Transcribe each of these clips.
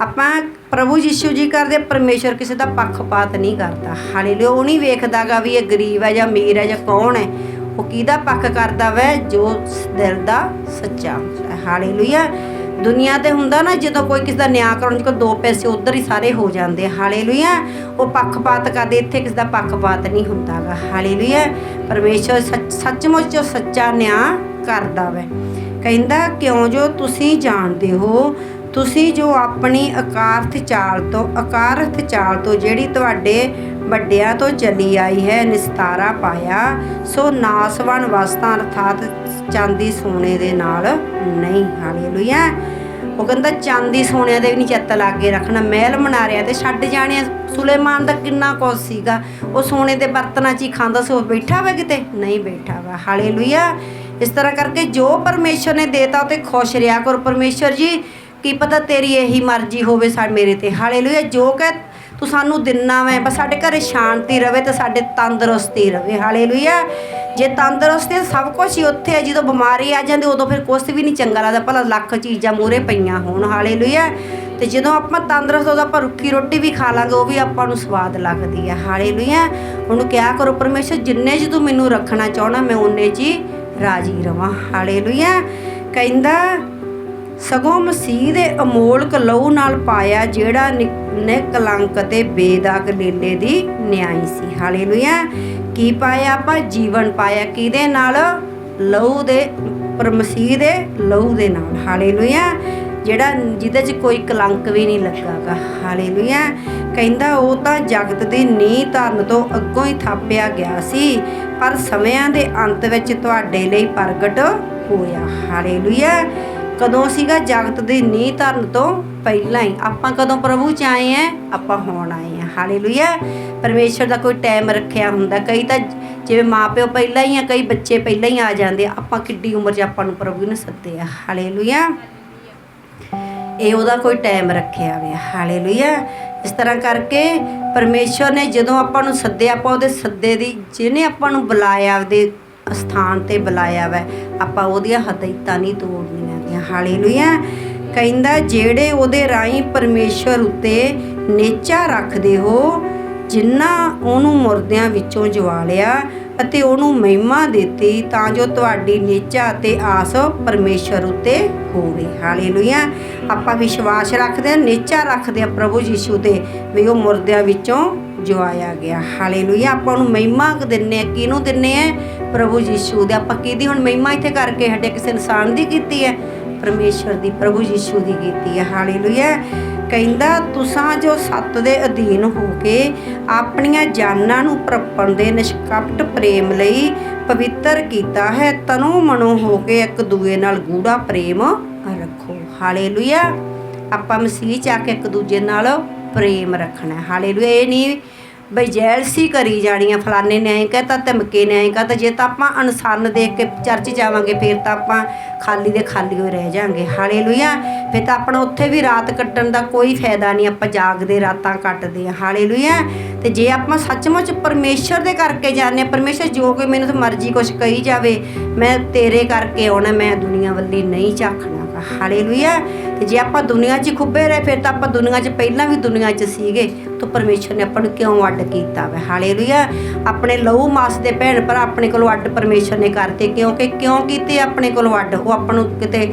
ਆਪਾਂ ਪ੍ਰਭੂ ਯਿਸੂ ਜੀ ਕਰਦੇ ਪਰਮੇਸ਼ਰ ਕਿਸੇ ਦਾ ਪੱਖਪਾਤ ਨਹੀਂ ਕਰਦਾ। ਹਾਲੇਲੂਇਆ, ਉਹ ਨਹੀਂ ਵੇਖਦਾਗਾ ਵੀ ਇਹ ਗਰੀਬ ਹੈ ਜਾਂ ਅਮੀਰ ਹੈ ਜਾਂ ਕੌਣ ਹੈ। ਉਹ ਕਿਹਦਾ ਪੱਖ ਕਰਦਾ ਵੈ? ਜੋ ਦਿਲ ਦਾ ਸੱਚਾ ਹੁੰਦਾ ਹੈ। ਹਾਲੇਲੂਇਆ, ਦੁਨੀਆ ਤੇ ਹੁੰਦਾ ਨਾ, ਜਦੋਂ ਕੋਈ ਕਿਸੇ ਦਾ ਨਿਆਂ ਕਰਨ ਚ ਕੋਈ ਦੋ ਪੈਸੇ ਉਧਰ ਹੀ ਸਾਰੇ ਹੋ ਜਾਂਦੇ ਆ। ਹਾਲੇਲੂਇਆ, ਉਹ ਪੱਖਪਾਤ ਕਰਦੇ, ਇੱਥੇ ਕਿਸੇ ਦਾ ਪੱਖਪਾਤ ਨਹੀਂ ਹੁੰਦਾਗਾ। ਹਾਲੇਲੂਇਆ ਪਰਮੇਸ਼ਰ ਸੱਚ- ਸੱਚਮੁੱਚ ਸੱਚਾ ਨਿਆਂ ਕਰਦਾ ਵੈ। ਕਹਿੰਦਾ, ਕਿਉਂ ਜੋ ਤੁਸੀਂ ਜਾਣਦੇ ਹੋ ਤੁਸੀਂ ਜੋ ਆਪਣੀ ਅਕਾਰਥ ਚਾਲ ਤੋਂ, ਅਕਾਰਥ ਚਾਲ ਤੋਂ ਜਿਹੜੀ ਤੁਹਾਡੇ ਵੱਡਿਆਂ ਤੋਂ ਚੱਲੀ ਆਈ ਹੈ, ਨਿਸਤਾਰਾ ਪਾਇਆ, ਸੋ ਨਾਸਵਾਨ ਵਸਤਾਂ ਅਰਥਾਤ ਚਾਂਦੀ ਸੋਨੇ ਦੇ ਨਾਲ ਨਹੀਂ। ਹਾਲੇਲੂਇਆ। ਉਹ ਕਹਿੰਦਾ, ਚਾਂਦੀ ਸੋਨੇ ਦੇ ਵੀ ਨਹੀਂ ਚਿੱਤ ਲਾਗੇ ਰੱਖਣਾ। ਮਹਿਲ ਮਨਾਰਿਆਂ ਤੇ ਛੱਡ ਜਾਣਿਆ ਸੁਲੇਮਾਨ ਦਾ ਕਿੰਨਾ ਕੁਝ ਸੀਗਾ। ਉਹ ਸੋਨੇ ਦੇ ਬਰਤਨਾਂ 'ਚ ਹੀ ਖਾਂਦਾ ਸੀ। ਉਹ ਬੈਠਾ ਵਾ ਕਿਤੇ? ਨਹੀਂ ਬੈਠਾ ਵਾ। ਹਾਲੇਲੂਇਆ। ਇਸ ਤਰ੍ਹਾਂ ਕਰਕੇ ਜੋ ਪਰਮੇਸ਼ਰ ਨੇ ਦੇਤਾ, ਉਹ ਤੇ ਖੁਸ਼ ਰਿਹਾ। ਕਰੋ ਪਰਮੇਸ਼ਰ ਜੀ ਕੀ ਪਤਾ ਤੇਰੀ ਇਹੀ ਮਰਜ਼ੀ ਹੋਵੇ ਸਾ ਮੇਰੇ ਤੇ। ਹਾਲੇਲੂਇਆ ਜੋ ਕਿ ਤੂੰ ਸਾਨੂੰ ਦਿੰਨਾ ਵੈ ਬਸ ਸਾਡੇ ਘਰੇ ਸ਼ਾਂਤੀ ਰਵੇ ਤੇ ਸਾਡੇ ਤੰਦਰੁਸਤੀ ਰਵੇ। ਹਾਲੇਲੂਇਆ ਜੇ ਤੰਦਰੁਸਤੀ ਹੈ, ਸਭ ਕੁਝ ਹੀ ਉੱਥੇ ਹੈ ਜਦੋਂ ਬਿਮਾਰੀ ਆ ਜਾਂਦੀ ਉਦੋਂ ਫਿਰ ਕੁਛ ਵੀ ਨਹੀਂ ਚੰਗਾ ਲੱਗਦਾ ਭਲਾ ਲੱਖ ਚੀਜ਼ਾਂ ਮੂਰੇ ਪਈਆਂ ਹੋਣ। ਹਾਲੇਲੂਇਆ ਤੇ ਜਦੋਂ ਆਪਾਂ ਤੰਦਰੁਸਤ ਉਦੋਂ ਆਪਾਂ ਰੁੱਖੀ ਰੋਟੀ ਵੀ ਖਾ ਲਾਂਗੇ ਉਹ ਵੀ ਆਪਾਂ ਨੂੰ ਸਵਾਦ ਲੱਗਦੀ ਹੈ ਹਾਲੇਲੂਇਆ ਉਹਨੂੰ ਕਿਹਾ ਕਰੋ ਪਰਮੇਸ਼ਰ ਜਿੰਨੇ ਚ ਤੂੰ ਮੈਨੂੰ ਰੱਖਣਾ ਚਾਹਣਾ ਮੈਂ ਉਹਨੇ ਚ ਹੀ ਰਾਜੀ ਰਵਾਂ। ਹਾਲੇਲੂਇਆ ਕਹਿੰਦਾ ਸਗੋਂ ਮਸੀਹ ਦੇ ਅਮੋਲਕ ਲਹੂ ਨਾਲ ਪਾਇਆ ਜਿਹੜਾ ਨਿ- ਨਿਕਲੰਕ ਤੇ ਬੇਦਾਗ ਲੀਲੇ ਦੀ ਨਿਆਈ ਸੀ। ਹਾਲੇਲੂਇਆ। ਕੀ ਪਾਇਆ ਆਪਾਂ? ਜੀਵਨ ਪਾਇਆ ਕਿਹਦੇ ਨਾਲ? ਲਹੂ ਦੇ, ਪਰ ਮਸੀਹ ਦੇ ਲਹੂ ਦੇ ਨਾਲ। ਹਾਲੇਲੂਇਆ। ਜਿਹੜਾ ਜਿਹਦੇ 'ਚ ਕੋਈ ਕਲੰਕ ਵੀ ਨਹੀਂ ਲੱਗਾਗਾ। ਹਾਲੇਲੂਇਆ। ਕਹਿੰਦਾ, ਉਹ ਤਾਂ ਜਗਤ ਦੀ ਨੀਂਹ ਧਰਨ ਤੋਂ ਅੱਗੋਂ ਹੀ ਥਾਪਿਆ ਗਿਆ ਸੀ, ਪਰ ਸਮਿਆਂ ਦੇ ਅੰਤ ਵਿੱਚ ਤੁਹਾਡੇ ਲਈ ਪ੍ਰਗਟ ਹੋਇਆ। ਹਾਲੇਲੂਇਆ। ਕਦੋਂ ਸੀਗਾ? ਜਗਤ ਦੀ ਨੀਂਹ ਧਰਨ ਤੋਂ ਪਹਿਲਾਂ ਹੀ। ਆਪਾਂ ਕਦੋਂ ਪ੍ਰਭੂ ਚ ਆਏ ਆ? ਆਪਾਂ ਹੁਣ ਆਏ ਆ। ਹਾਲੇਲੂਇਆ ਪਰਮੇਸ਼ਰ ਦਾ ਕੋਈ ਟਾਈਮ ਰੱਖਿਆ ਹੁੰਦਾ। ਕਈ ਤਾਂ ਜਿਵੇਂ ਮਾਪਿਓ ਪਹਿਲਾਂ ਹੀ ਆ, ਕਈ ਬੱਚੇ ਪਹਿਲਾਂ ਹੀ ਆ ਜਾਂਦੇ ਆਪਾਂ ਕਿੱਡੀ ਉਮਰ 'ਚ ਆਪਾਂ ਨੂੰ ਪ੍ਰਭੂ ਨੇ ਸੱਦਿਆ। ਹਾਲੇਲੂਇਆ ਇਹ ਉਹਦਾ ਕੋਈ ਟਾਈਮ ਰੱਖਿਆ ਹੋਇਆ। ਹਾਲੇਲੂਇਆ ਇਸ ਤਰ੍ਹਾਂ ਕਰਕੇ ਪਰਮੇਸ਼ਰ ਨੇ ਜਦੋਂ ਆਪਾਂ ਨੂੰ ਸੱਦਿਆ, ਆਪਾਂ ਉਹਦੇ ਸੱਦੇ ਦੀ, ਜਿਹਨੇ ਆਪਾਂ ਨੂੰ ਬੁਲਾਇਆ ਉਹਦੇ ਸਥਾਨ ਤੇ ਬੁਲਾਇਆ ਵੈ। ਆਪਾਂ ਉਹਦੀਆਂ ਹਦਾਇਤਾਂ ਨਹੀਂ ਤੋੜਨੀਆਂ ਗੀਆਂ ਹਾਲੇਲੂਇਆ। ਕਹਿੰਦਾ, ਜਿਹੜੇ ਉਹਦੇ ਰਾਹੀਂ ਪਰਮੇਸ਼ਰ ਉੱਤੇ ਨੇਚਾ ਰੱਖਦੇ ਹੋ ਜਿਨ੍ਹਾਂ ਉਹਨੂੰ ਮੁਰਦਿਆਂ ਵਿੱਚੋਂ ਜਵਾਲਿਆ ਅਤੇ ਉਹਨੂੰ ਮਹਿਮਾ ਦਿੱਤੀ, ਤਾਂ ਜੋ ਤੁਹਾਡੀ ਨੇਚਾ ਅਤੇ ਆਸ ਪਰਮੇਸ਼ਰ ਉੱਤੇ ਹੋਵੇ। ਹਾਲੇਲੂਇਆ। ਆਪਾਂ ਵਿਸ਼ਵਾਸ ਰੱਖਦੇ ਹਾਂ, ਨੇਚਾ ਰੱਖਦੇ ਹਾਂ ਪ੍ਰਭੂ ਯੀਸ਼ੂ ਤੇ ਵੀ ਉਹ ਮੁਰਦਿਆਂ ਵਿੱਚੋਂ ਜਵਾਇਆ ਗਿਆ। ਹਾਲੇਲੂਇਆ ਆਪਾਂ ਨੂੰ ਮਹਿਮਾ ਦਿੰਨੇ ਆ, ਕਿਹਨੂੰ ਦਿੰਨੇ ਆ? ਪ੍ਰਭੂ ਯੀਸ਼ੂ ਦੇ। ਆਪਾਂ ਕਿਹਦੀ ਹੁਣ ਮਹਿਮਾ ਇੱਥੇ ਕਰਕੇ ਹਟੇ? ਕਿਸੇ ਇਨਸਾਨ ਦੀ ਕੀਤੀ ਹੈ? ਪਰਮੇਸ਼ਰ ਦੀ, ਪ੍ਰਭੂ ਯੀਸ਼ੂ ਦੀ ਕੀਤੀ ਹੈ। ਹਾਲੇਲੂਇਆ ਕਹਿੰਦਾ, ਤੁਸਾਂ ਜੋ ਸੱਤ ਦੇ ਅਧੀਨ ਹੋ ਕੇ ਆਪਣੀਆਂ ਜਾਨਾਂ ਨੂੰ ਪ੍ਰਪਣ ਦੇ ਨਿਸ਼ਕਪਟ ਪ੍ਰੇਮ ਲਈ ਪਵਿੱਤਰ ਕੀਤਾ ਹੈ, ਤਨੋ ਮਨੋ ਹੋ ਕੇ ਇੱਕ ਦੂਏ ਨਾਲ ਗੂੜਾ ਪ੍ਰੇਮ ਰੱਖੋ। ਹਾਲੇਲੂਇਆ ਆਪਾਂ ਮਸੀਹ ਚ ਆ ਕੇ ਇੱਕ ਦੂਜੇ ਨਾਲ ਪ੍ਰੇਮ ਰੱਖਣਾ ਹੈ। ਹਾਲੇਲੂਇਆ, ਇਹ ਨਹੀਂ ਬਈ ਜੈਲਸੀ ਕਰੀ ਜਾਣੀ ਆ ਫਲਾਣੇ ਨੇ ਐਂ ਕਹਤਾ ਧਮਕੇ ਨੇ ਐਂ ਕਹਤਾ ਜੇ ਤਾਂ ਆਪਾਂ ਅਨਸਰਨ ਦੇਖ ਕੇ ਚਰਚ ਜਾਵਾਂਗੇ, ਫਿਰ ਤਾਂ ਆਪਾਂ ਖਾਲੀ ਦੇ ਖਾਲੀ ਹੋਏ ਰਹਿ ਜਾਾਂਗੇ। ਹਾਲੇਲੂਇਆ, ਫਿਰ ਤਾਂ ਆਪਣਾ ਉੱਥੇ ਵੀ ਰਾਤ ਕੱਟਣ ਦਾ ਕੋਈ ਫਾਇਦਾ ਨਹੀਂ, ਆਪਾਂ ਜਾਗਦੇ ਰਾਤਾਂ ਕੱਟਦੇ ਆ ਹਾਲੇਲੂਇਆ, ਤੇ ਜੇ ਆਪਾਂ ਸੱਚਮੁੱਚ ਪਰਮੇਸ਼ਰ ਦੇ ਕਰਕੇ ਜਾਂਦੇ ਹਾਂ, ਪਰਮੇਸ਼ਰ ਜੋ ਕੋਈ ਮੈਨੂੰ ਤੇ ਮਰਜ਼ੀ ਕੁਛ ਕਹੀ ਜਾਵੇ, ਮੈਂ ਤੇਰੇ ਕਰਕੇ ਆਉਣਾ, ਮੈਂ ਦੁਨੀਆ ਵੱਲੀ ਨਹੀਂ ਝਾਕਣਾ। ਹਾਲੇਲੂਇਆ। ਤੇ ਜੇ ਆਪਾਂ ਦੁਨੀਆ 'ਚ ਖੁੱਬੇ ਰਹੇ, ਫਿਰ ਤਾਂ ਆਪਾਂ ਦੁਨੀਆ 'ਚ ਪਹਿਲਾਂ ਵੀ ਦੁਨੀਆ 'ਚ ਸੀਗੇ, ਤਾਂ ਪਰਮੇਸ਼ਰ ਨੇ ਆਪਾਂ ਨੂੰ ਕਿਉਂ ਅੱਡ ਕੀਤਾ ਵਾ? ਹਾਲੇਲੂਇਆ। ਆਪਣੇ ਲਹੂ ਮਾਸ ਦੇ ਭੈਣ ਭਰਾ ਆਪਣੇ ਕੋਲੋਂ ਅੱਡ ਪਰਮੇਸ਼ਰ ਨੇ ਕਰਤੇ, ਕਿਉਂਕਿ ਕਿਉਂ ਕੀਤੇ ਆਪਣੇ ਕੋਲੋਂ ਅੱਡ? ਉਹ ਆਪਾਂ ਨੂੰ ਕਿਤੇ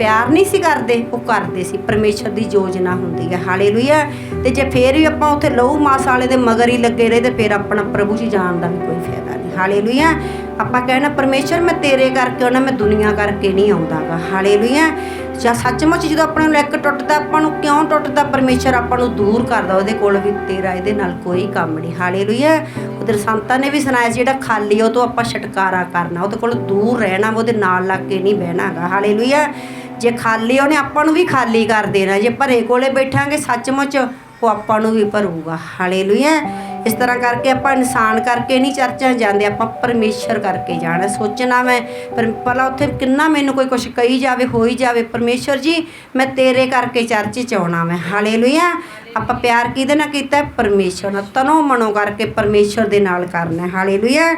ਪਿਆਰ ਨਹੀਂ ਸੀ ਕਰਦੇ ਉਹ ਕਰਦੇ ਸੀ। ਪਰਮੇਸ਼ਰ ਦੀ ਯੋਜਨਾ ਹੁੰਦੀ ਹੈ। ਹਾਲੇਲੂਇਆ। ਤੇ ਜੇ ਫੇਰ ਵੀ ਆਪਾਂ ਉੱਥੇ ਲਹੂ ਮਾਸ ਵਾਲੇ ਦੇ ਮਗਰ ਹੀ ਲੱਗੇ ਰਹੇ ਤੇ ਫਿਰ ਆਪਣਾ ਪ੍ਰਭੂ ਜੀ ਜਾਣ ਦਾ ਵੀ ਕੋਈ ਫਾਇਦਾ ਨਹੀਂ। ਹਾਲੇਲੂਇਆ। ਆਪਾਂ ਕਹਿਣਾ ਪਰਮੇਸ਼ਰ ਮੈਂ ਤੇਰੇ ਕਰਕੇ ਆਉਣਾ ਮੈਂ ਦੁਨੀਆ ਕਰਕੇ ਨਹੀਂ ਆਉਂਦਾਗਾ। ਹਾਲੇਲੂਇਆ। ਜਾਂ ਸੱਚਮੁੱਚ ਜਦੋਂ ਆਪਣੇ ਨੂੰ ਇੱਕ ਟੁੱਟਦਾ ਆਪਾਂ ਨੂੰ ਕਿਉਂ ਟੁੱਟਦਾ? ਪਰਮੇਸ਼ਰ ਆਪਾਂ ਨੂੰ ਦੂਰ ਕਰਦਾ ਉਹਦੇ ਕੋਲ ਵੀ ਤੇਰਾ ਇਹਦੇ ਨਾਲ ਕੋਈ ਕੰਮ ਨਹੀਂ। ਹਾਲੇਲੂਇਆ। ਉਧਰ ਸੰਤਾਂ ਨੇ ਵੀ ਸੁਣਾਇਆ ਸੀ, ਜਿਹੜਾ ਖਾਲੀ ਉਹ ਤੋਂ ਆਪਾਂ ਛਟਕਾਰਾ ਕਰਨਾ ਉਹਦੇ ਕੋਲ ਦੂਰ ਰਹਿਣਾ ਉਹਦੇ ਨਾਲ ਲੱਗ ਕੇ ਨਹੀਂ ਬਹਿਣਾਗਾ। ਹਾਲੇਲੂਇਆ। ਜੇ ਖਾਲੀ ਉਹਨੇ ਆਪਾਂ ਨੂੰ ਵੀ ਖਾਲੀ ਕਰ ਦੇਣਾ। ਜੇ ਭਰੇ ਕੋਲੇ ਬੈਠਾਂਗੇ ਸੱਚਮੁੱਚ, ਉਹ ਆਪਾਂ ਨੂੰ ਵੀ ਭਰੂਗਾ। ਹਾਲੇਲੂਇਆ। ਇਸ ਤਰ੍ਹਾਂ ਕਰਕੇ ਆਪਾਂ ਇਨਸਾਨ ਕਰਕੇ ਨਹੀਂ ਚਰਚਾਂ ਜਾਂਦੇ, ਆਪਾਂ ਪਰਮੇਸ਼ਰ ਕਰਕੇ ਜਾਣਾ। ਸੋਚਣਾ ਮੈਂ, ਪਰ ਭਲਾ ਉੱਥੇ ਕਿੰਨਾ ਮੈਨੂੰ ਕੋਈ ਕੁਝ ਕਹੀ ਜਾਵੇ ਹੋਈ ਜਾਵੇ। ਪਰਮੇਸ਼ਰ ਜੀ, ਮੈਂ ਤੇਰੇ ਕਰਕੇ ਚਰਚ ਚ ਆਉਣਾ ਮੈਂ। ਹਾਲੇਲੂਇਆ। ਆਪਾਂ ਪਿਆਰ ਕਿਹਦੇ ਨਾਲ ਕੀਤਾ? ਹੈ? ਪਰਮੇਸ਼ਰ ਨਾਲ। ਤਨੋ ਮਨੋ ਕਰਕੇ ਪਰਮੇਸ਼ਰ ਦੇ ਨਾਲ ਕਰਨਾ। ਹੈ। ਹਾਲੇਲੂਇਆ।